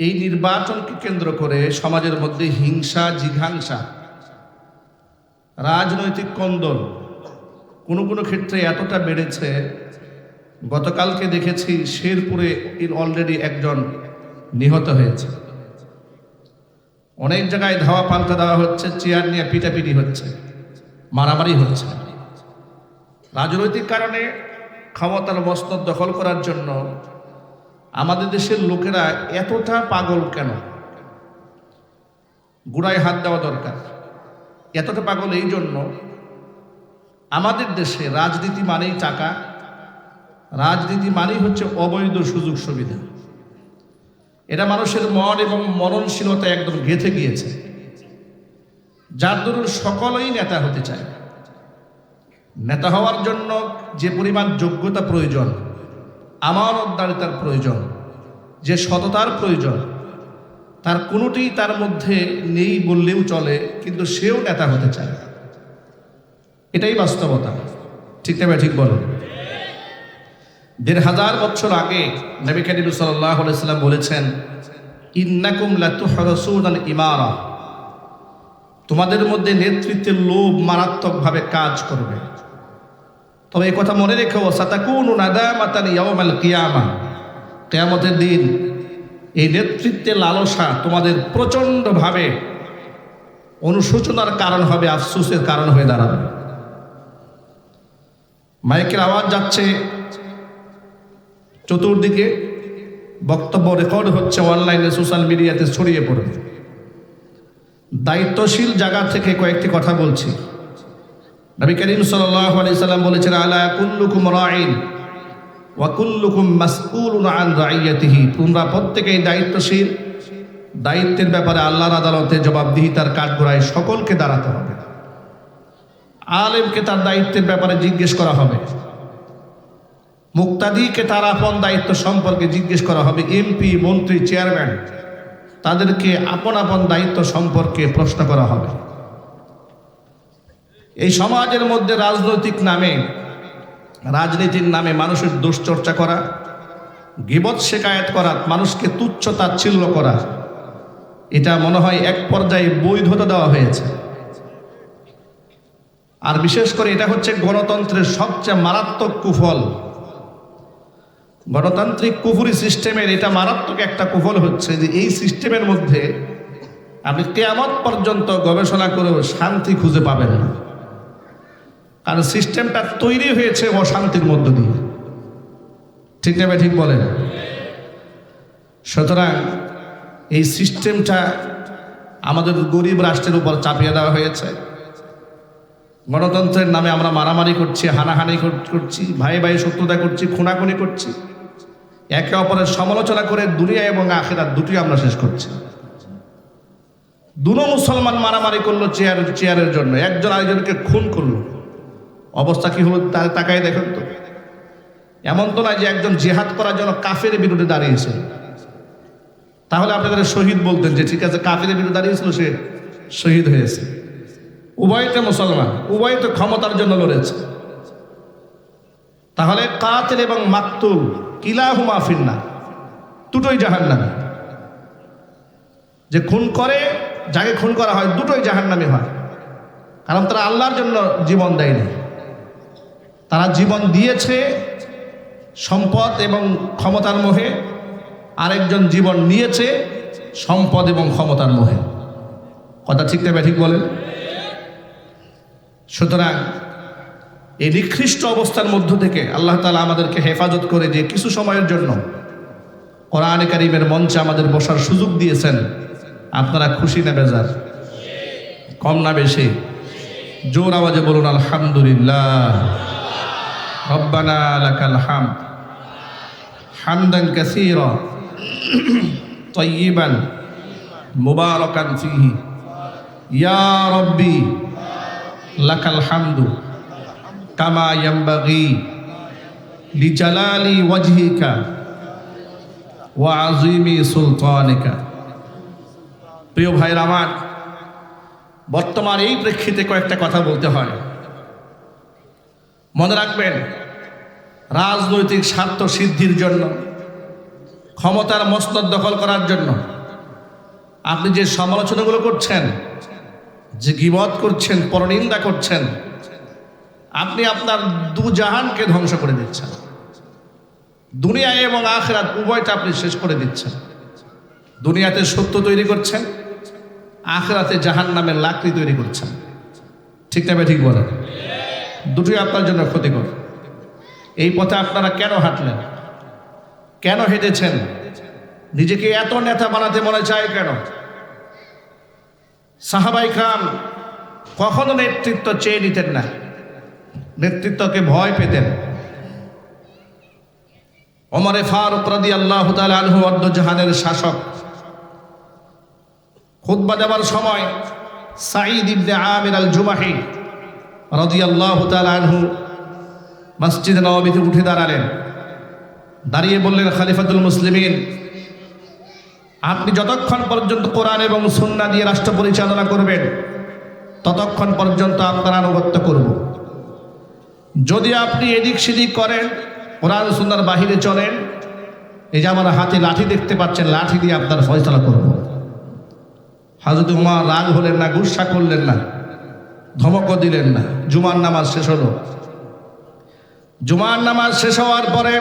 এই নির্বাচনকে কেন্দ্র করে সমাজের মধ্যে হিংসা, জিঘাংসা, রাজনৈতিক কন্দল কোনো কোনো ক্ষেত্রে এতটা বেড়েছে। গতকালকে দেখেছি শেরপুরে অলরেডি একজন নিহত হয়েছে। অনেক জায়গায় ধাওয়া পাল্টা দেওয়া হচ্ছে, চেয়ার নিয়ে পিটাপিটি হচ্ছে, মারামারি হচ্ছে। রাজনৈতিক কারণে ক্ষমতার মসনদ দখল করার জন্য আমাদের দেশের লোকেরা এতটা পাগল কেন? গুড়ায় হাত দেওয়া দরকার। এতটা পাগল এই জন্য আমাদের দেশে রাজনীতি মানেই টাকা রাজনীতি মানেই হচ্ছে অবৈধ সুযোগ সুবিধা। এটা মানুষের মন এবং মননশীলতা একদম গেঁথে গিয়েছে। যার দরুন সকলেই নেতা হতে চায়। নেতা হওয়ার জন্য যে পরিমাণ যোগ্যতা প্রয়োজন আমানতদারিতার প্রয়োজন, যে সততার প্রয়োজন। তার কোনোটি তার মধ্যে নেই বললেও চলে, কিন্তু সেও নেতা হতে চায়। না এটাই বাস্তবতা। ঠিক না ঠিক বলেন? দেড় হাজার বছর আগে নবী করিম সাল্লাহ সাল্লাম বলেছেন, ইন্নাকুম লাতুহরসুন ইমারা। তোমাদের মধ্যে নেতৃত্বের লোভ মারাত্মকভাবে কাজ করবে। তবে এই কথা মনে রেখো সাতাকুন কিয়ামা। কিয়ামতের দিন এই নেতৃত্বের লালসা তোমাদের প্রচণ্ডভাবে অনুশোচনার কারণ হবে, আফসোসের কারণ হয়ে দাঁড়াবে। মাইকের আওয়াজ যাচ্ছে। চতুর্দিকে বক্তব্য রেকর্ড হচ্ছে অনলাইনে, সোশ্যাল মিডিয়াতে ছড়িয়ে পড়বে। দায়িত্বশীল জায়গা থেকে কয়েকটি কথা বলছি। নবী করিম সাল্লাল্লাহু আলাইহি সাল্লাম বলেছেন, আলা কুল্লুকুম রাইন ওয়া কুল্লুকুম মাসউলুন আন রাইয়াতিহি তোমরা প্রত্যেকেই দায়িত্বশীল। দায়িত্বের ব্যাপারে আল্লাহর আদালতে জবাবদিহিতার কাঠগড়ায় সকলকে দাঁড়াতে হবে। আলেমকে তার দায়িত্বের ব্যাপারে জিজ্ঞেস করা হবে। মুক্তাদিকে তার আপন দায়িত্ব সম্পর্কে জিজ্ঞেস করা হবে। এমপি, মন্ত্রী, চেয়ারম্যান, তাদেরকে আপন আপন দায়িত্ব সম্পর্কে প্রশ্ন করা হবে। এই সমাজের মধ্যে রাজনৈতিক নামে, রাজনীতির নামে মানুষের দুশ্চর্চা করা, গিবত শেখায়ত করা, মানুষকে তুচ্ছ তাচ্ছিল্য করা, এটা মনে হয় এক পর্যায়ে বৈধতা দেওয়া হয়েছে। আর বিশেষ করে এটা হচ্ছে গণতন্ত্রের সবচেয়ে মারাত্মক কুফল। গণতান্ত্রিক কুফুরি সিস্টেমের এটা মারাত্মক একটা কুফল হচ্ছে যে এই সিস্টেমের মধ্যে আপনি কেয়ামত পর্যন্ত গবেষণা করেও শান্তি খুঁজে পাবেন না। কারণ সিস্টেমটা তৈরি হয়েছে অশান্তির মধ্য দিয়ে। ঠিক না ঠিক বলেন? সুতরাং এই সিস্টেমটা আমাদের গরিব রাষ্ট্রের উপর চাপিয়ে দেওয়া হয়েছে। গণতন্ত্রের নামে আমরা মারামারি করছি, হানাহানি করছি, ভাই ভাই শত্রুতা করছি, খুনাখুনি করছি। একে অপরের সমালোচনা করে দুনিয়া এবং আখেরাত দুটি আমরা শেষ করছি। দুনো মুসলমান মারামারি করল চেয়ার চেয়ারের জন্য, একজন আরেকজনকে খুন করল। অবস্থা কি হলো তাকায় দেখেন তো। এমন তো নয় যে একজন জেহাদ করার জন্য কাফের বিরুদ্ধে দাঁড়িয়েছে। তাহলে আপনাদের শহীদ বলতেন যে, ঠিক আছে কাফের বিরুদ্ধে দাঁড়িয়েছিল সে, শহীদ হয়েছে। উভয়তে মুসলমান, উভয় তো ক্ষমতার জন্য লড়েছে। তাহলে কাতেল এবং মাকতুল কিলাহুমা ফিন্না দুটোই জাহান্নামে। যে খুন করে, যাকে খুন করা হয়, দুটোই জাহান্নামে হয়। কারণ তারা আল্লাহর জন্য জীবন দেয়নি। তারা জীবন দিয়েছে সম্পদ এবং ক্ষমতার মোহে, আরেকজন জীবন নিয়েছে সম্পদ এবং ক্ষমতার মোহে। কথা ঠিক না ঠিক বলেন? সুতরাং এই নিকৃষ্ট অবস্থার মধ্য থেকে আল্লাহ তালা আমাদেরকে হেফাজত করে যে কিছু সময়ের জন্য কোরআনে কারিমের মঞ্চে আমাদের বসার সুযোগ দিয়েছেন। আপনারা খুশি না বেজার? কম না বেশি? জোর আওয়াজে বলুন, আলহামদুলিল্লাহ। রব্বানা লাকাল হাম হামদান কাসীরা طيبا মুবারাকান ফিহি ইয়া রব্বি লাকাল হামদু কামা ইয়ামবাগি লিজালালি ওয়াজহিকা ওয়া আযীমি সুলতানিকা প্রিয় ভাইরা আমার বর্তমান এই প্রেক্ষিতে কয়েকটা কথা বলতে হয় মনে রাখবেন রাজনৈতিক স্বার্থ সিদ্ধির জন্য, ক্ষমতার মস্তদ দখল করার জন্য। আপনি যে সমালোচনাগুলো করছেন, যে গিবত করছেন, পরনিন্দা করছেন, আপনি আপনার দু জাহানকে ধ্বংস করে দিচ্ছেন। দুনিয়া এবং আখরাত উভয়টা আপনি শেষ করে দিচ্ছেন। দুনিয়াতে সত্য তৈরি করছেন, আখরাতে জাহান নামের লাকড়ি তৈরি করছেন। ঠিক না ঠিক বলেন? দুটোই আপনার জন্য ক্ষতিকর। এই পথে আপনারা কেন হাঁটলেন? কেন হেঁটেছেন? নিজেকে এত নেতা বানাতে মনে চায় কেন? সাহাবাই খান কখনো নেতৃত্ব চেয়ে নিতেন না। নেতৃত্বকে ভয় পেতেন। অমরে ফারুক রাদি আল্লাহ আলহু অর্ধ জাহানের শাসক। খুতবা দেওয়ার সময় সাঈদ ইবনে আমির আল জুমাহি রাদিয়াল্লাহু তাআলা আনহু মসজিদ নববীতে উঠে দাঁড়ালেন। দাঁড়িয়ে বললেন, খালিফাতুল মুসলিমিন, আপনি যতক্ষণ পর্যন্ত কোরআন এবং সুন্নাহ দিয়ে রাষ্ট্র পরিচালনা করবেন, ততক্ষণ পর্যন্ত আপনার আনুগত্য করব। যদি আপনি এদিক সেদিক করেন, কোরআন সুন্নার বাহিরে চলেন, এই যে আমার হাতে লাঠি দেখতে পাচ্ছেন, লাঠি দিয়ে আপনার ফয়সলা করব। হাজরত উমার রাগ হলেন না, গুসা করলেন না, ধমকও দিলেন না, জুমার নামাজ শেষ হলো। জুমার নামাজ শেষ হওয়ার পরে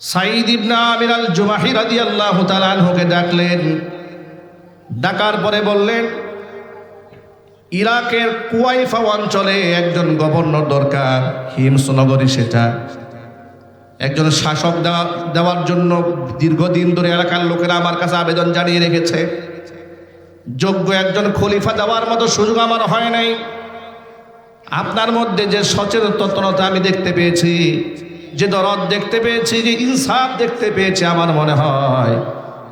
সাইদ ইবনা আমির আল জুমাহি রাদিয়াল্লাহু তাআলা আনহুকে ডাকলেন। ডাকার পরে বললেন, ইরাকের কুয়াইফা অঞ্চলে একজন গভর্নর দরকার হিমস নগরী সেটা। একজন শাসক দেওয়া, দেওয়ার জন্য দীর্ঘদিন ধরে এলাকার লোকেরা আমার কাছে আবেদন জানিয়ে রেখেছে। যোগ্য একজন খলিফা দেওয়ার মতো সুযোগ আমার হয় নাই। আপনার মধ্যে যে সচেতনতা আমি দেখতে পেয়েছি, যে দরদ দেখতে পেয়েছি, যে ইনসাফ দেখতে পেয়েছি, আমার মনে হয়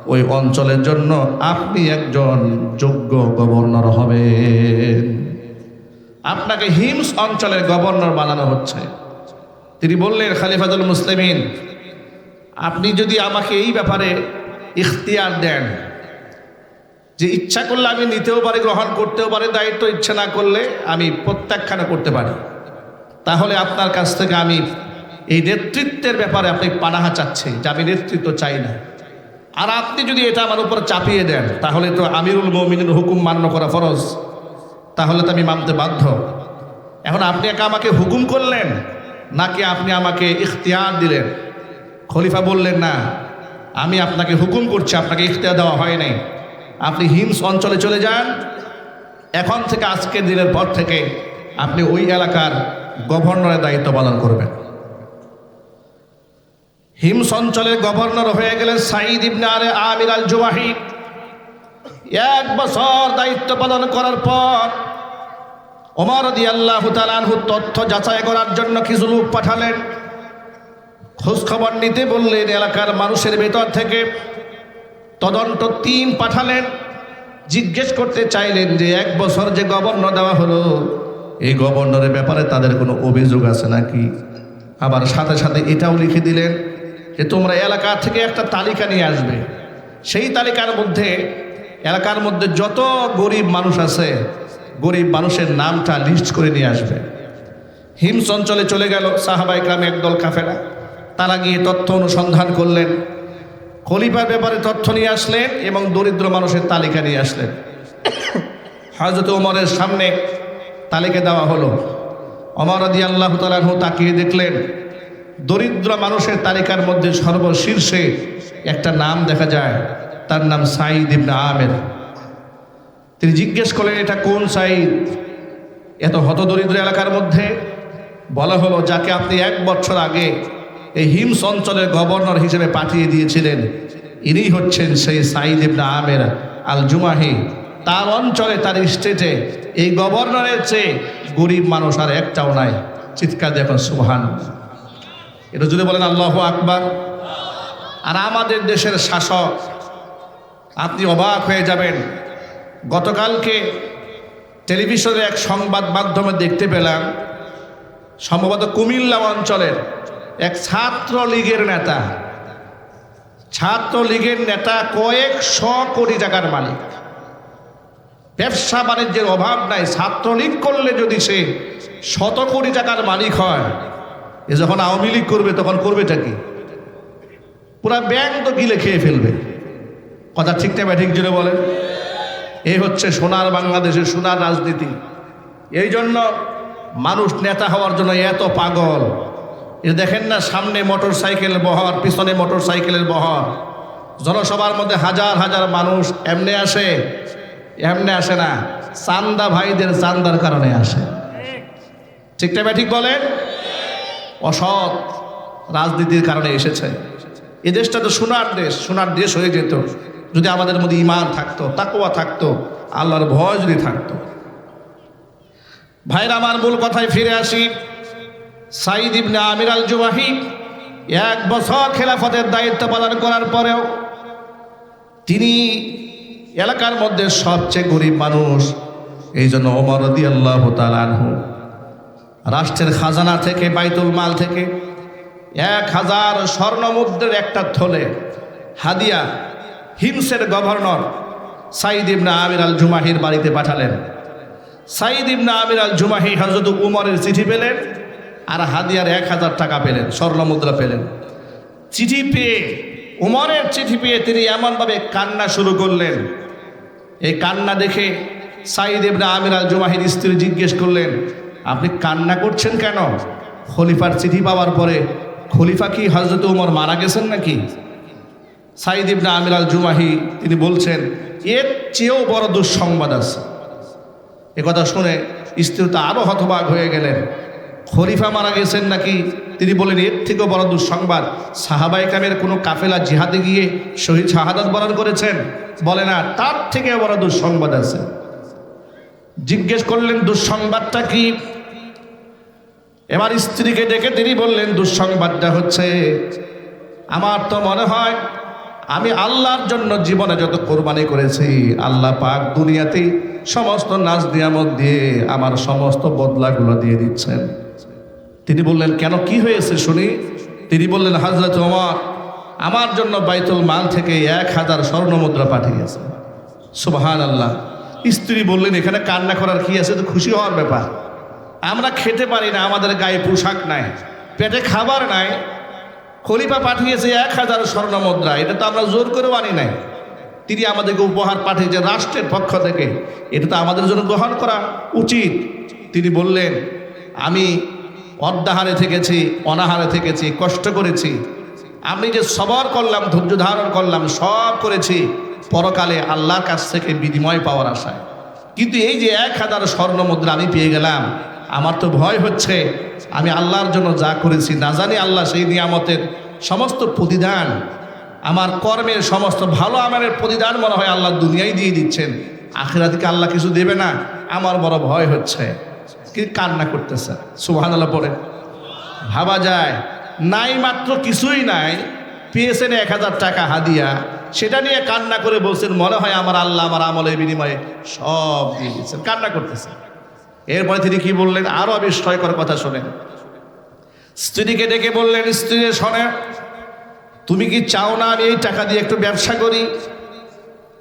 ওই অঞ্চলের জন্য আপনি একজন যোগ্য গভর্নর হবেন। আপনাকে হিমস অঞ্চলের গভর্নর বানানো হচ্ছে। তিনি বললেন খালিফাজুল মুসলিমিন, আপনি যদি আমাকে এই ব্যাপারে ইখতিয়ার দেন যে ইচ্ছা করলে আমি নিতেও পারি, গ্রহণ করতেও পারি, দায়িত্ব ইচ্ছা না করলে আমি প্রত্যাখ্যান করতে পারি। তাহলে আপনার কাছ থেকে আমি এই নেতৃত্বের ব্যাপারে আপনি পানাহা চাচ্ছি যে আমি নেতৃত্ব চাই না। আর আপনি যদি এটা আমার উপর চাপিয়ে দেন, তাহলে তো আমিরুল মমিনের হুকুম মান্য করা ফরজ। তাহলে তো আমি মানতে বাধ্য। এখন আপনি একা আমাকে হুকুম করলেন, নাকি আপনি আমাকে ইখতিয়ার দিলেন? খলিফা বললেন, না, আমি আপনাকে হুকুম করছি, আপনাকে ইখতিয়ার দেওয়া হয় নাই। আপনি হিমস অঞ্চলে চলে যান। এখন থেকে আজকের দিনের পর থেকে আপনি ওই এলাকার গভর্নরের দায়িত্ব পালন করবেন। হিমস অঞ্চলের গভর্নর হয়ে গেলেন সাইদ ইবনে আরে আমির আল জুমাহি এক বছর দায়িত্ব পালন করার পর ওমর দি আল্লাহ তালানহু তথ্য যাচাই করার জন্য কিছু লোক পাঠালেন? খোঁজ খবর নিতে বললেন এলাকার মানুষের ভেতর থেকে তদন্ত টিম পাঠালেন। জিজ্ঞেস করতে চাইলেন যে এক বছর যে গভর্নর দেওয়া হলো, এই গভর্নরের ব্যাপারে তাদের কোনো অভিযোগ আছে নাকি? আবার সাথে সাথে এটাও লিখে দিলেন যে তোমরা এলাকা থেকে একটা তালিকা নিয়ে আসবে। সেই তালিকার মধ্যে, এলাকার মধ্যে যত গরিব মানুষ আছে, গরিব মানুষের নামটা লিস্ট করে নিয়ে আসবে। হিমস অঞ্চলে চলে গেল সাহাবাই গ্রামে একদল কাফেরা তারা গিয়ে তথ্য অনুসন্ধান করলেন। খলিফার ব্যাপারে তথ্য নিয়ে আসলেন এবং দরিদ্র মানুষের তালিকা নিয়ে আসলেন। হজরত ওমরের সামনে তালিকা দেওয়া হলো। অমর আদি আল্লাহ তালাহু তাকিয়ে দেখলেন, দরিদ্র মানুষের তালিকার মধ্যে সর্বশীর্ষে একটা নাম দেখা যায়, তার নাম সাইদ ইবনে আমের। তিনি জিজ্ঞেস করলেন, এটা কোন সাইদ এত হতদরিদ্র এলাকার মধ্যে বলা হলো, যাকে আপনি এক বছর আগে এই হিমস অঞ্চলের গভর্নর হিসেবে পাঠিয়ে দিয়েছিলেন। ইনি হচ্ছেন সেই সাইদ ইবনে আমের আল জুমাহি তার অঞ্চলে, তার স্টেটে এই গভর্নরের চেয়ে গরিব মানুষ আর একটাও নাই। চিৎকার দেখুন সুহান এটা যদি বলেন আল্লাহ আকবার। আর আমাদের দেশের শাসক, আপনি অবাক হয়ে যাবেন। গতকালকে টেলিভিশনে এক সংবাদ মাধ্যমে দেখতে পেলাম, সম্ভবত কুমিল্লা অঞ্চলের এক ছাত্র লীগের নেতা। ছাত্র লীগের নেতা কয়েকশ কোটি টাকার মালিক। ব্যবসা বাণিজ্যের অভাব নাই, ছাত্রলীগ করলে যদি সে শত কোটি টাকার মালিক হয়, এ যখন আওয়ামী লীগ করবে তখন করবেটা কি? পুরা ব্যাংক তো গিলে খেয়ে ফেলবে। কথা ঠিকটা বা ঠিক জুড়ে বলেন। এই হচ্ছে সোনার বাংলাদেশের সোনার রাজনীতি। এই জন্য মানুষ নেতা হওয়ার জন্য এত পাগল। এ দেখেন না, সামনে মোটর সাইকেল বহর, পিছনে মোটর সাইকেলের বহর। জনসভার মধ্যে হাজার হাজার মানুষ এমনে আসে এমনে আসে না। চান্দা ভাইদের চান্দার কারণে আসে। ঠিকটা ঠিক বলেন? অসৎ রাজনীতির কারণে এসেছে। এ দেশটা তো সোনার দেশ সোনার দেশ হয়ে যেত। যদি আমাদের মধ্যে ইমান থাকতো তাকুয়া থাকতো, আল্লাহর ভয় যদি থাকতো। ভাইরা, আমার মূল কথায় ফিরে আসি। সাইদ ইবনে আমির আল জুমাহি এক বছর খেলাফতের দায়িত্ব পালন করার পরেও তিনি এলাকার মধ্যে সবচেয়ে গরিব মানুষ, এই জন্য ওমর রদি আল্লাহ তালানহু রাষ্ট্রের খাজানা থেকে, বাইতুল মাল থেকে এক হাজার স্বর্ণ মুদ্রের একটা থলে, হাদিয়া, হিমসের গভর্নর সাইদ ইবনা আমির আল জুমাহির বাড়িতে পাঠালেন। সাইদ ইবনা আমির আল জুমাহি হজরত উমরের চিঠি পেলেন। আর হাদিয়ার এক হাজার টাকা পেলেন স্বর্ণ মুদ্রা পেলেন। চিঠি পেয়ে, উমরের চিঠি পেয়ে তিনি এমনভাবে কান্না শুরু করলেন। এই কান্না দেখে সাইদ ইবনা আমির আল জুমাহির স্ত্রী জিজ্ঞেস করলেন, আপনি কান্না করছেন কেন? খলিফার চিঠি পাওয়ার পরে খলিফা কি হজরত উমর মারা গেছেন নাকি? সাইদ ইবনা আমির আল জুমাহি তিনি বলছেন, এর চেয়েও বড় দুঃসংবাদ আছে। একথা শুনে স্ত্রী তো আরও হতবাক হয়ে গেলেন। খলিফা মারা গেছেন নাকি? তিনি বলেন, এর থেকেও বড় দুঃসংবাদ সাহাবাই কামের কোনো কাফেলা জিহাদে গিয়ে শহীদ শাহাদাত বরণ করেছেন? বলে না, তার থেকে বড় দুঃসংবাদ আছে। জিজ্ঞেস করলেন, দুঃসংবাদটা কি? এবার স্ত্রীকে ডেকে তিনি বললেন, দুঃসংবাদটা হচ্ছে, আমার তো মনে হয় আমি আল্লাহর জন্য জীবনে যত কোরবানি করেছি, আল্লাহ পাক দুনিয়াতে সমস্ত নাচ নিয়ামত দিয়ে আমার সমস্ত বদলাগুলো দিয়ে দিচ্ছেন। তিনি বললেন, কেন কি হয়েছে শুনি? তিনি বললেন হাজরত ওমর, আমার জন্য বাইতুল মাল থেকে এক হাজার স্বর্ণ মুদ্রা পাঠিয়েছে। সুবাহান আল্লাহ স্ত্রী বললেন, এখানে কান্না করার কি আছে? তো খুশি হওয়ার ব্যাপার। আমরা খেতে পারি না, আমাদের গায়ে পোশাক নাই, পেটে খাবার নাই। খলিফা পাঠিয়েছে এক হাজার স্বর্ণ মুদ্রা এটা তো আমরা জোর করেও আনি নাই। তিনি আমাদেরকে উপহার পাঠিয়েছে রাষ্ট্রের পক্ষ থেকে, এটা তো আমাদের জন্য গ্রহণ করা উচিত। তিনি বললেন, আমি অর্ধাহারে থেকেছি, অনাহারে থেকেছি, কষ্ট করেছি। আমি যে সবর করলাম, ধৈর্য ধারণ করলাম, সব করেছি পরকালে আল্লাহর কাছ থেকে বিনিময় পাওয়ার আশায়। কিন্তু এই যে এক হাজার স্বর্ণ মুদ্রা আমি পেয়ে গেলাম, আমার তো ভয় হচ্ছে, আমি আল্লাহর জন্য যা করেছি, না জানি আল্লাহ সেই নিয়ামতের সমস্ত প্রতিদান, আমার কর্মের সমস্ত ভালো আমাদের প্রতিদান মনে হয় আল্লাহ দুনিয়ায় দিয়ে দিচ্ছেন, আখেরাতিকে আল্লাহ কিছু দেবে না, আমার বড় ভয় হচ্ছে। কি কান্না করতেছে। সুহান আল্লাহ ভাবা যায়, নাই মাত্র কিছুই নাই, পেয়েছেন এক হাজার টাকা হাদিয়া। সেটা নিয়ে কান্না করে বলছেন, মনে হয় আমার আল্লাহ আমার আমলের বিনিময়ে সব দিয়ে দিচ্ছেন কান্না করতেছে। এরপরে তিনি কি বললেন? আরও বিস্ময়কর কথা শোনেন। স্ত্রীকে ডেকে বললেন, স্ত্রী, শোনে, তুমি কি চাও না আমি এই টাকা দিয়ে একটু ব্যবসা করি?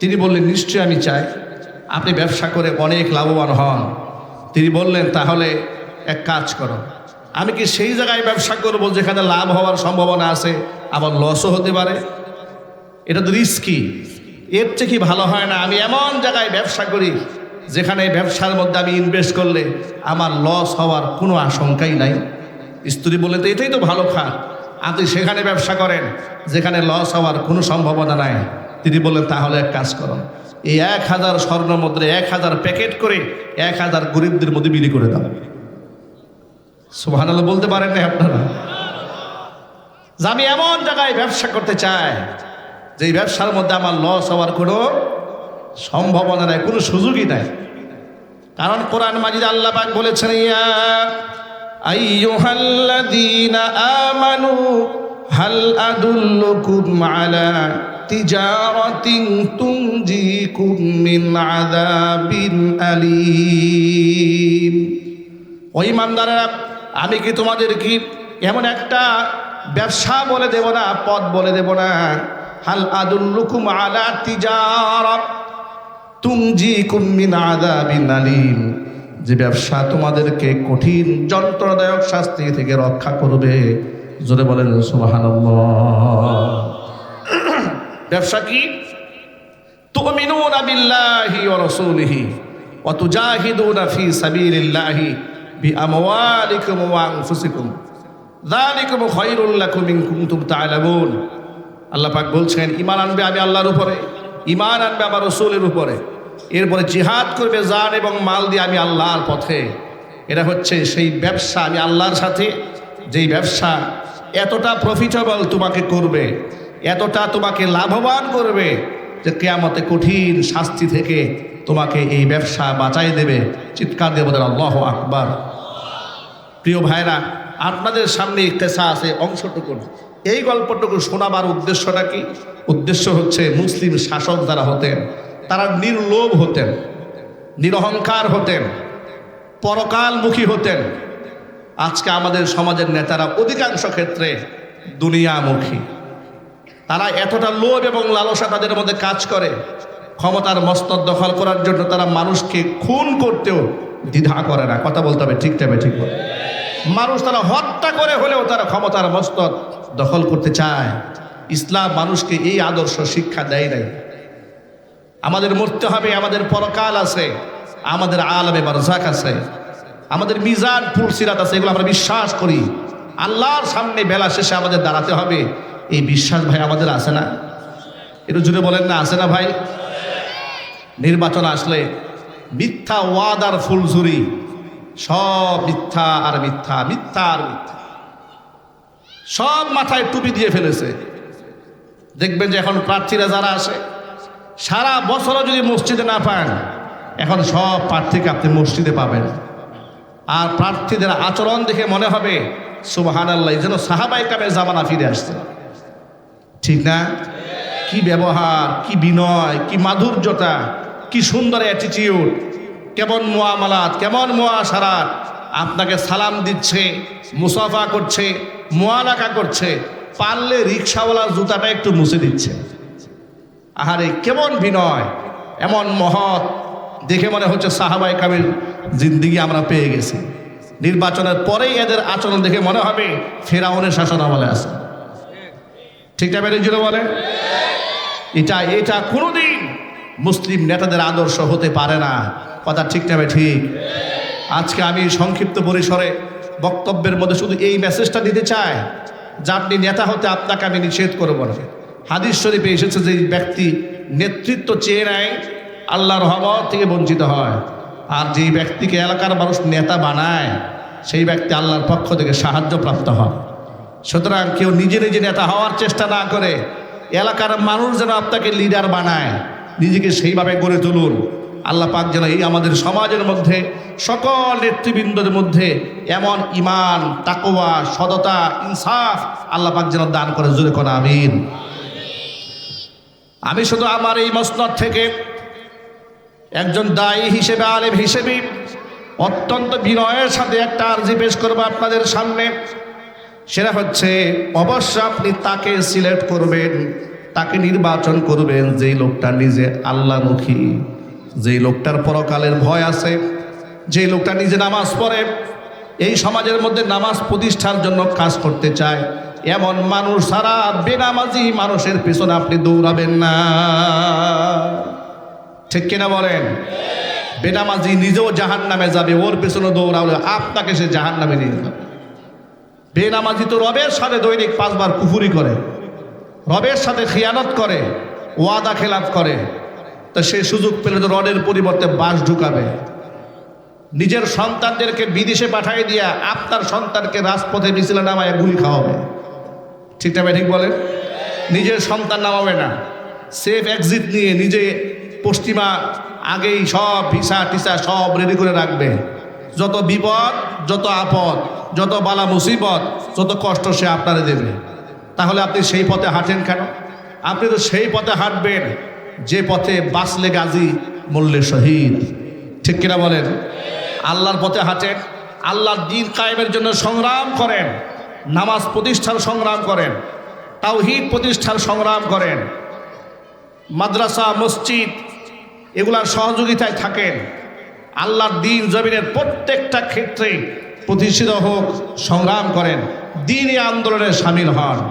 তিনি বললেন, নিশ্চয়ই আমি চাই। আপনি ব্যবসা করে অনেক লাভবান হন। তিনি বললেন, তাহলে এক কাজ করো। আমি কি সেই জায়গায় ব্যবসা করব যেখানে লাভ হওয়ার সম্ভাবনা আছে? আবার লসও হতে পারে। এটা তো রিস্কি এর চেয়ে কি ভালো হয় না? আমি এমন জায়গায় ব্যবসা করি যেখানে ব্যবসার মধ্যে আমি ইনভেস্ট করলে আমার লস হওয়ার কোনো আশঙ্কাই নাই। স্ত্রী বলে তো এটাই তো ভালো খাত। আপনি সেখানে ব্যবসা করেন যেখানে লস হওয়ার কোনো সম্ভাবনা নাই। তিনি বললেন, তাহলে এক কাজ করুন এই এক হাজার স্বর্ণ মুদ্রে এক হাজার প্যাকেট করে এক হাজার গরিবদের মধ্যে বিলি করে দাও। সুহান বলতে পারেন না আপনারা? যে আমি এমন জায়গায় ব্যবসা করতে চাই যে ব্যবসার মধ্যে আমার লস হওয়ার কোনো সম্ভাবনা নাই, কোনো সুযোগই নাই। কারণ কোরআন মাজিদ আল্লাহ পাক বলেছেন, ইয়া আইয়ুহাল্লাযীনা আমানু, হাল আদুল্লুকুম আলা তিজারাতিন তুনজিকুম মিন আযাবিন আলীম। ওই ইমানদারেরা, আমি কি তোমাদের কি এমন একটা ব্যবসা বলে দেব না, পথ বলে দেব না? হাল আদুল্লুকুম আলা তিজারাত তুমজি কুমিন আদাবিন আলিম। যে ব্যবসা তোমাদেরকে কঠিন যন্ত্রদায়ক শাস্তি থেকে রক্ষা করবে। জোরে বলেন, সুবহানাল্লাহ। ব্যবসা কি? তুমিনুনা বিল্লাহি ওয়া রাসূলিহি ওয়া তুজাহিদুনা ফি সাবিলিল্লাহি বিআমওয়ালিকুম ওয়া আনফুসিকুম। যালিকুম খায়রুল লাকুম ইন কুনতুম তা'লামুন আল্লাহ পাক বলছেন, ঈমান আনবে আমি আল্লাহর উপরে, ঈমান আনবে আমার রাসূলের উপরে। এরপরে জিহাদ করবে জান এবং মাল দিয়ে আমি আল্লাহর পথে। এটা হচ্ছে সেই ব্যবসা, আমি আল্লাহর সাথে যেই ব্যবসা এতটা প্রফিটেবল তোমাকে করবে। এতটা তোমাকে লাভবান করবে যে কেয়ামতে কঠিন শাস্তি থেকে তোমাকে এই ব্যবসা বাঁচাই দেবে। চিৎকার বলেন, আল্লাহ আকবার। প্রিয় ভাইরা, আপনাদের সামনে কেসা আছে, অংশটুকু এই গল্পটুকু শোনাবার উদ্দেশ্যটা কি? উদ্দেশ্য হচ্ছে মুসলিম শাসক যারা হতেন, তারা নির্লোভ হতেন, নিরহংকার হতেন, পরকালমুখী হতেন। আজকে আমাদের সমাজের নেতারা অধিকাংশ ক্ষেত্রে দুনিয়ামুখী। তারা এতটা লোভ এবং লালসা তাদের মধ্যে কাজ করে, ক্ষমতার মস্তর দখল করার জন্য তারা মানুষকে খুন করতেও দ্বিধা করে না। কথা বলতে হবে, ঠিক টাইমে ঠিক মানুষ তারা হত্যা করে হলেও তারা ক্ষমতার মস্তর দখল করতে চায়। ইসলাম মানুষকে এই আদর্শ শিক্ষা দেয় নাই। আমাদের মরতে হবে, আমাদের পরকাল আছে, আমাদের আলমে বারজাক আছে, আমাদের মিজান ফুলসিরাত আছে, এগুলো আমরা বিশ্বাস করি। আল্লাহর সামনে বেলা শেষে আমাদের দাঁড়াতে হবে। এই বিশ্বাস ভাই আমাদের আছে না? একটু জুড়ে বলেন না, আছে না ভাই? নির্বাচন আসলে মিথ্যা ওয়াদার ফুলঝুরি। সব মিথ্যা আর মিথ্যা মিথ্যা আর মিথ্যা। সব মাথায় টুপি দিয়ে ফেলেছে। দেখবেন যে এখন প্রার্থীরা যারা আসে সারা বছরও যদি মসজিদে না পান, এখন সব প্রার্থীকে আপনি মসজিদে পাবেন। আর প্রার্থীদের আচরণ দেখে মনে হবে সুবাহান আল্লাহ যেন সাহাবাই কামের জামানা ফিরে আসছে। ঠিক না? কি ব্যবহার, কি বিনয়, কি মাধুর্যতা, কি সুন্দর অ্যাটিটিউড কেমন মোয়ামালাত, কেমন মোয়াশারাত। আপনাকে সালাম দিচ্ছে, মুসাফা করছে, মোয়ালাকা করছে, পারলে রিক্সাওয়ালার জুতাটা একটু মুছে দিচ্ছে। আহারে, কেমন বিনয়, এমন মহৎ, দেখে মনে হচ্ছে সাহাবাই কাবির জিন্দিগি আমরা পেয়ে গেছি। নির্বাচনের পরেই এদের আচরণ দেখে মনে হবে ফেরাউনের শাসন আমলে আছে ঠিকটা বেড়ে জুড়ে বলে? এটা এটা কোনোদিন মুসলিম নেতাদের আদর্শ হতে পারে না। কথা ঠিক না ঠিক? আজকে আমি সংক্ষিপ্ত পরিসরে বক্তব্যের মধ্যে শুধু এই মেসেজটা দিতে চাই, যে আপনি নেতা হতে আপনাকে আমি নিষেধ করব না। হাদিস শরীফে এসেছে যে ব্যক্তি নেতৃত্ব চেয়ে নেয়, আল্লাহর রহমত থেকে বঞ্চিত হয়। আর যেই ব্যক্তিকে এলাকার মানুষ নেতা বানায়, সেই ব্যক্তি আল্লাহর পক্ষ থেকে সাহায্য প্রাপ্ত হয়। সুতরাং কেউ নিজে নিজে নেতা হওয়ার চেষ্টা না করে এলাকার মানুষ যেন আপনাকে লিডার বানায়, নিজেকে সেইভাবে গড়ে তুলুন। আল্লাহ পাক যেন এই আমাদের সমাজের মধ্যে, সকল নেতৃবৃন্দদের মধ্যে এমন ইমান তাকোয়া সততা, ইনসাফ আল্লাহ পাক যেন দান করে। জোরে কোন আমিন। আমি শুধু আমার এই মসনদ থেকে একজন দায়ী হিসেবে, আলেম হিসেবে অত্যন্ত বিনয়ের সাথে একটা আর্জি পেশ করব আপনাদের সামনে। সেটা হচ্ছে, অবশ্য আপনি তাকে সিলেক্ট করবেন, তাকে নির্বাচন করবেন, যেই লোকটা নিজে আল্লাহমুখী যেই লোকটার পরকালের ভয় আছে, যেই লোকটা নিজে নামাজ পড়ে, এই সমাজের মধ্যে নামাজ প্রতিষ্ঠার জন্য কাজ করতে চায়, এমন মানুষ সারা বেনামাজি মানুষের পেছনে আপনি দৌড়াবেন না। ঠিক কিনা বলেন? বেনামাজি নিজেও জাহান নামে যাবে, ওর পেছনে দৌড়াবে আপনাকে সে জাহান নামে নিয়ে যাবে। বেনামাজি তো রবের সাথে দৈনিক পাঁচবার কুফুরি করে, রবের সাথে খিয়ানত করে, ওয়াদা খেলাফ করে। তা সে সুযোগ পেলে তো রডের পরিবর্তে বাস ঢুকাবে। নিজের সন্তানদেরকে বিদেশে পাঠিয়ে দিয়া আপনার সন্তানকে রাজপথে মিছিলে নামায় গুলি খাওয়াবে। ঠিকটা ঠিক বলেন? নিজের সন্তান নামাবে না। সেফ এক্সিট নিয়ে নিজে পশ্চিমা আগেই সব ভিসা টিসা সব রেডি করে রাখবে। যত বিপদ, যত আপদ যত বালা মুসিবত, যত কষ্ট সে আপনারে দেবে। তাহলে আপনি সেই পথে হাঁটেন কেন? আপনি তো সেই পথে হাঁটবেন, যে পথে বাঁচলে গাজী মূল্যে শহীদ। ঠিক কিনা বলেন? আল্লাহর পথে হাঁটেন, আল্লাহর দিন কায়েমের জন্য সংগ্রাম করেন, নামাজ প্রতিষ্ঠার সংগ্রাম করেন, তাওহিদ প্রতিষ্ঠার সংগ্রাম করেন, মাদ্রাসা, মসজিদ, এগুলার সহযোগিতায় থাকেন। আল্লাহর দিন জমিনের প্রত্যেকটা ক্ষেত্রে প্রতিষ্ঠিত হোক, সংগ্রাম করেন, দিনই আন্দোলনে সামিল হন।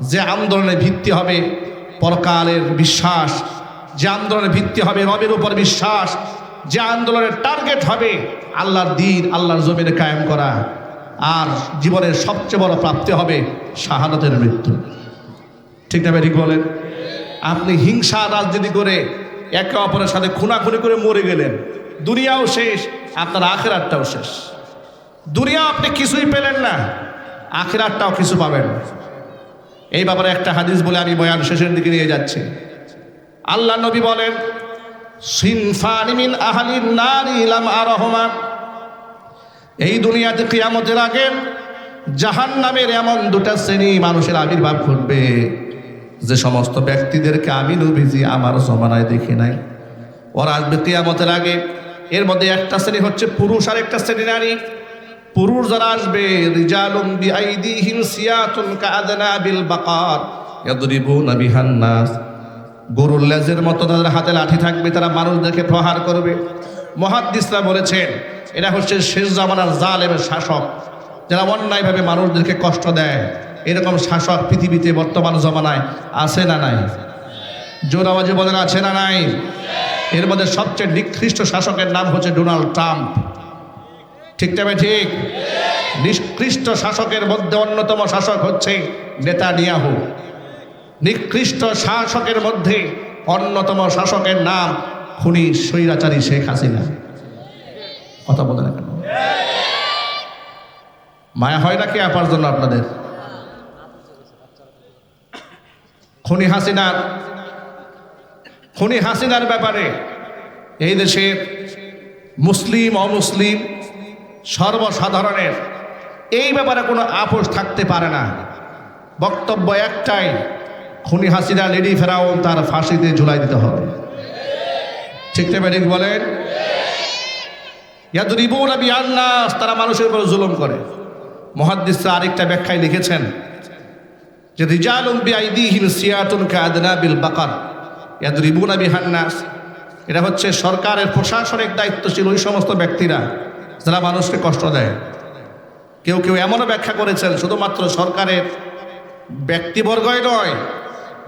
যে আন্দোলনের ভিত্তি হবে, পরকালের বিশ্বাস। যে আন্দোলনের ভিত্তি হবে, রবের উপর বিশ্বাস। যে আন্দোলনের টার্গেট হবে, আল্লাহর দিন, আল্লাহর জমিনে কায়েম করা। আর জীবনের সবচেয়ে বড় প্রাপ্তি হবে শাহাদতের মৃত্যু। ঠিক না ঠিক বলেন? আপনি হিংসা, রাজনীতি করে একে অপরের সাথে খুনাখুনি করে মরে গেলেন। দুনিয়াও শেষ, আপনার আখেরাতটাও শেষ। দুনিয়া আপনি কিছুই পেলেন না, আখেরাতটাও কিছু পাবেন এই ব্যাপারে একটা হাদিস বলে আমি বয়ান শেষের দিকে নিয়ে যাচ্ছি। আল্লাহ নবী বলেন, সিনফানি মিন আহালিন নারি ইলাম আরহমা। এই দুনিয়াতে কিয়ামতের আগে জাহান নামের এমন দুটা শ্রেণি মানুষের আবির্ভাব ঘটবে, যে সমস্ত ব্যক্তিদেরকে আমি নবীজি আমার জমানায় দেখি নাই। ওরা আসবে কিয়ামতের আগে। এর মধ্যে একটা শ্রেণি হচ্ছে পুরুষ আর একটা শ্রেণি নারী। পুরুষ যারা আসবে, রিজালুম বিআইদিহিম সিয়াতুন কাআদনাবিল বাকার। ইয়াদরিবুনা বিহান নাস। গরুর লেজের মতো তাদের হাতে লাঠি থাকবে, তারা মানুষদেরকে প্রহার করবে। মহাদ্দিসরা বলেছেন, এরা হচ্ছে শেষ জামানার জালেমের শাসক। যারা অন্যায়ভাবে মানুষদেরকে কষ্ট দেয়, এরকম শাসক পৃথিবীতে বর্তমান জমানায় আছে না নাই? জোর আওয়াজে বলেন, আছে না নাই? এর মধ্যে সবচেয়ে নিকৃষ্ট শাসকের নাম হচ্ছে ডোনাল্ড ট্রাম্প। ঠিক তবে ঠিক? নিকৃষ্ট শাসকের মধ্যে অন্যতম শাসক হচ্ছে নেতানিয়াহু। নিকৃষ্ট শাসকের মধ্যে অন্যতম শাসকের নাম খুনি স্বৈরাচারী শেখ হাসিনা। কথা বলে না মায়া হয় না কে আপার জন্য আপনাদের? খুনি হাসিনার খুনি হাসিনার ব্যাপারে এই দেশের মুসলিম, অমুসলিম সর্বসাধারণের। এই ব্যাপারে কোনো আপোষ থাকতে পারে না। বক্তব্য একটাই, খুনি হাসিনা, লেডি ফেরাউন তার ফাঁসিতে ঝুলাই দিতে হবে। ঠিক না ঠিক বলেন? ইয়াদরিবুন বিআন্নাস, তারা মানুষের উপর জুলুম করে। মহাদ্দিসরা আরেকটা ব্যাখ্যায় লিখেছেন যে রিজালুম বিআইদিহিম সিয়াতুন কাদনা বিল বাকার। ইয়াদরিবুন বিহান্নাস এটা হচ্ছে সরকারের প্রশাসনিক দায়িত্বশীল ওই সমস্ত ব্যক্তিরা যারা মানুষকে কষ্ট দেয়। কেউ কেউ এমনও ব্যাখ্যা করেছেন, শুধুমাত্র সরকারের ব্যক্তিবর্গই নয়,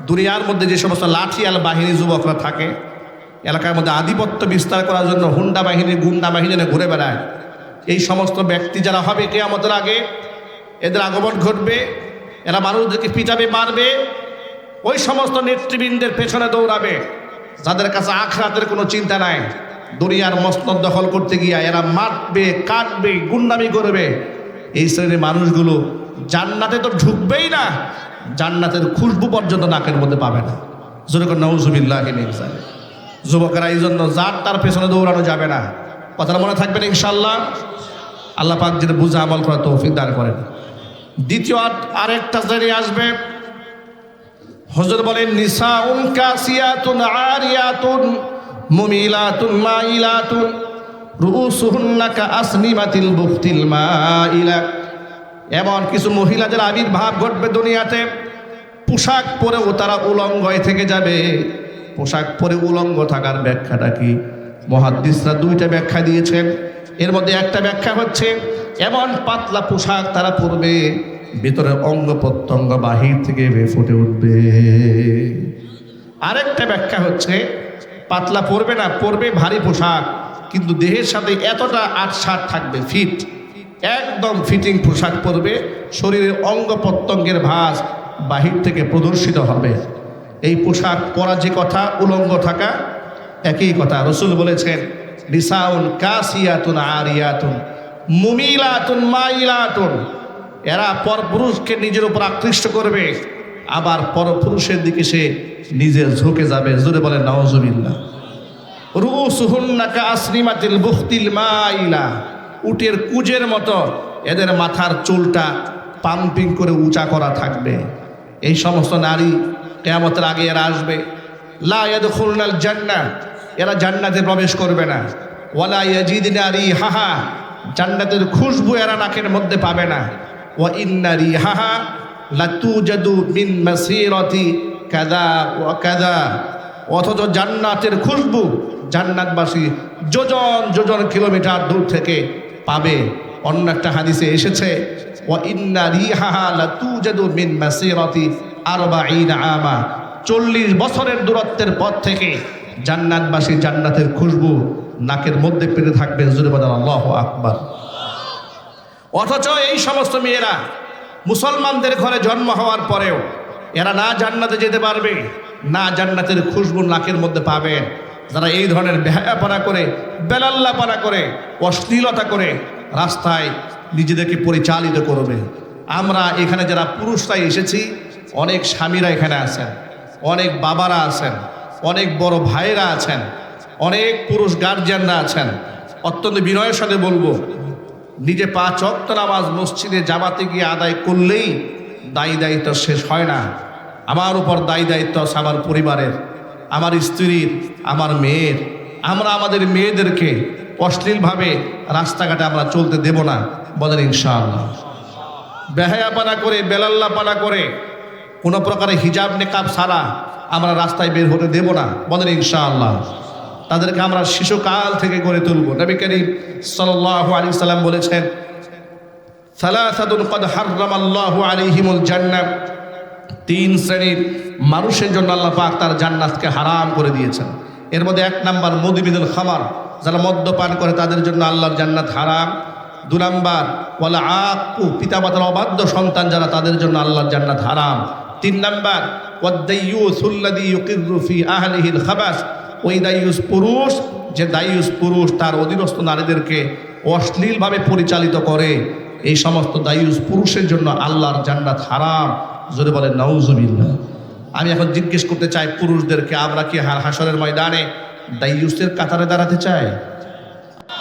দুনিয়ার মধ্যে যে সমস্ত লাঠিয়াল বাহিনী যুবকরা থাকে, এলাকার মধ্যে আধিপত্য বিস্তার করার জন্য হুন্ডা বাহিনী, গুন্ডা বাহিনী ঘুরে বেড়ায়। এই সমস্ত ব্যক্তি যারা হবে কে আমাদের আগে, এদের আগমন ঘটবে, এরা মানুষদেরকে পিটাবে, মারবে, ওই সমস্ত নেতৃবৃন্দের পেছনে দৌড়াবে, যাদের কাছে আখরাতের কোনো চিন্তা নাই। দুনিয়ার মসনদ দখল করতে গিয়া এরা মারবে কাটবে গুন্ডামি করবে। এই শ্রেণির মানুষগুলো জান্নাতে তো ঢুকবেই না, জান্নাতের খুশবু পর্যন্ত নাকের মধ্যে পাবে না। যেরকম নৌজুবিল্লাহ যুবকেরা এই জন্য যার তার পেছনে দৌড়ানো যাবে না। কথাটা মনে থাকবেন ইনশাল্লাহ আল্লাহ পাক যেটা বুঝে আমল করা তৌফিক দান করেন। দ্বিতীয় আরেকটা শ্রেণি আসবে। হজর বলেন নিসা উন কাসিয়াতুন আরিয়াতুন মুমিলাতুন মাইলাতুন রুসুহুন্না কা আসনিমাতিল বুখতিল মাইলা। এমন কিছু মহিলাদের আবির্ভাব ঘটবে দুনিয়াতে, পোশাক পরেও তারা উলঙ্গ হয়ে থেকে যাবে। পোশাক পরে উলঙ্গ থাকার ব্যাখ্যাটা কি? মহাদ্দিসরা দুইটা ব্যাখ্যা দিয়েছেন। এর মধ্যে একটা ব্যাখ্যা হচ্ছে, এমন পাতলা পোশাক তারা পরবে ভিতরের অঙ্গ প্রত্যঙ্গ বাহির থেকে ফুটে উঠবে। আরেকটা ব্যাখ্যা হচ্ছে পাতলা পরবে না, পরবে ভারী পোশাক। কিন্তু দেহের সাথে এতটা আটসাট থাকবে ফিট একদম ফিটিং পোশাক পরবে, শরীরের অঙ্গ প্রত্যঙ্গের ভাঁজ বাহির থেকে প্রদর্শিত হবে। এই পোশাক পরা যে কথা, উলঙ্গ থাকা, একই কথা। রসুল বলেছেন নিসাউন কাসিয়াতুন আরিয়াতুন, মুমিলাতুন মাইলাতুন। এরা পরপুরুষকে নিজের উপর আকৃষ্ট করবে। আবার পরপুরুষের দিকে সে নিজে ঝুঁকে যাবে। জোরে বলে নওয়াজুবিল্লাহ রুসুহুন্নাকা আসনিমাতিল বুখতিল মাইলা। উটের কুজের মতো এদের মাথার চুলটা পাম্পিং করে উঁচা করা থাকবে। এই সমস্ত নারী কেয়ামতের আগে এরা আসবে। লা ইয়াদখুলনাল জান্নাহ। এরা জান্নাতে প্রবেশ করবে না। ওয়ালা ইয়াজিদিনা হাহা জান্নাতের খুশবু এরা নাকের মধ্যে পাবে না। ওয়া ইন্না রিহাহা লাতুজাদু মিন মাসিরাতি কাদা ওয়া কাদা অথচ জান্নাতের খুশবু জান্নাতবাসী যোজন যোজন কিলোমিটার দূর থেকে পাবে। অন্য একটা হাদিসে এসেছে ও ইন্না রিহাহা লাতুজাদু মিন মাসিরাতি আরবাঈনা আমা। চল্লিশ বছরের দূরত্বের পর থেকে জান্নাতবাসী জান্নাতের খুশবু নাকের মধ্যে পেতে থাকবে। জুড়ে বাদান আল্লাহ আকবার। অথচ এই সমস্ত মেয়েরা মুসলমানদের ঘরে জন্ম হওয়ার পরেও এরা না জান্নাতে যেতে পারবে, না জান্নাতের খুশবু নাকের মধ্যে পাবেন যারা এই ধরনের বেহায়াপনা করে, বেলাল্লাপনা করে, অশ্লীলতা করে রাস্তায় নিজেদেরকে পরিচালিত করবে। আমরা এখানে যারা পুরুষরাই এসেছি, অনেক স্বামীরা এখানে আছেন, অনেক বাবারা আছেন, অনেক বড় ভাইরা আছেন, অনেক পুরুষ গার্জিয়ানরা আছেন। অত্যন্ত বিনয়ের সাথে বলব নিজে পাঁচ অক্ত নামাজ মসজিদে জামাতে গিয়ে আদায় করলেই দায়ী দায়িত্ব শেষ হয় না। আমার উপর দায়ী দায়িত্ব আছে আমার পরিবারের, আমার স্ত্রীর, আমার মেয়ের। আমরা আমাদের মেয়েদেরকে অশ্লীলভাবে রাস্তাঘাটে আমরা চলতে দেব না, বলেন ইনশাআল্লাহ। বেহায়াপানা করে, বেলাল্লাপানা করে, কোনো প্রকারে হিজাব নেকাব সারা আমরা রাস্তায় বের হতে দেব না, বলেন ইনশাআল্লাহ। তাদেরকে আমরা শিশুকাল থেকে গড়ে তুলব। নবী করিম সাল্লাল্লাহু আলাইহি সাল্লাম বলেছেন, সালাসাতুন কদ হাররামাল্লাহু আলাইহিমুল জান্নাহ। তিন শ্রেণির মানুষের জন্য আল্লাহ পাক তার জান্নাতকে হারাম করে দিয়েছেন। এর মধ্যে এক নাম্বার মদিবিদুল খামার, যারা মদ্যপান করে তাদের জন্য আল্লাহর জান্নাত হারাম। দু নাম্বার, ওয়ালা আকু পিতামাতার অবাধ্য সন্তান যারা তাদের জন্য আল্লাহর জান্নাত হারাম। তিন নাম্বার ওয়াদ্দাইয়ুসুল্লাযী ইউকিররু ফি আহলিহিল খাবাস। ওই দায়ুস পুরুষ, যে দায়ুস পুরুষ তার অধীনস্থ নারীদেরকে অশ্লীলভাবে পরিচালিত করে। এই সমস্ত দায়ুস পুরুষের জন্য আল্লাহর জান্নাত হারাম। জোরে বলে নাউজুবিল্লাহ। আমি এখন জিজ্ঞেস করতে চাই, পুরুষদেরকে আমরা কি হার হাসরের ময়দানে দায়ুসের কাতারে দাঁড়াতে চাই?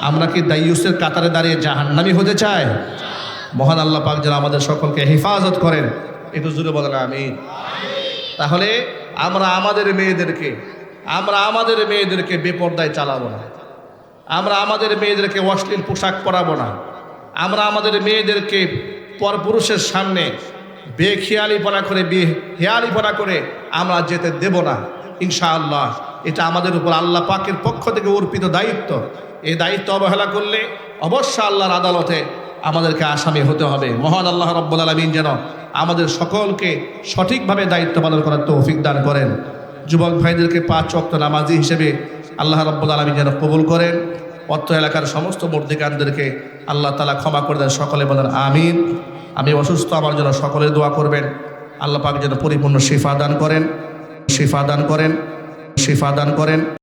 আমরা কি দায়ুসের কাতারে দাঁড়িয়ে জাহান্নামি হতে চাই? মহান আল্লাহ পাক যেন আমাদের সকলকে হেফাজত করেন। একটু জুড়ে বলেন আমি তাহলে আমরা আমাদের মেয়েদেরকে আমরা আমাদের মেয়েদেরকে বেপর্দায় চালাবো না। আমরা আমাদের মেয়েদেরকে অশ্লীল পোশাক পরাবো না। আমরা আমাদের মেয়েদেরকে পরপুরুষের সামনে বেখেয়ালিপনা করে বে হেয়ালিপনা করে আমরা যেতে দেব না, ইনশাআল্লাহ। এটা আমাদের উপর আল্লাহ পাকের পক্ষ থেকে অর্পিত দায়িত্ব। এই দায়িত্ব অবহেলা করলে অবশ্য আল্লাহর আদালতে আমাদেরকে আসামি হতে হবে। মহান আল্লাহ রব্বুল আলমিন যেন আমাদের সকলকে সঠিকভাবে দায়িত্ব পালন করার তৌফিক দান করেন। যুবক ভাইদেরকে পাঁচ অক্ত নামাজি হিসেবে আল্লাহ রব্বুল আলমী যেন কবুল করেন। অর্থ এলাকার সমস্ত মর্দিকানদেরকে আল্লাহ তালা ক্ষমা করে দেন, সকলে বলেন আমিন। আমি অসুস্থ, আমার জন্য সকলে দোয়া করবেন। আল্লাহ পাক যেন পরিপূর্ণ শিফা দান করেন, শিফা দান করেন, শিফা দান করেন।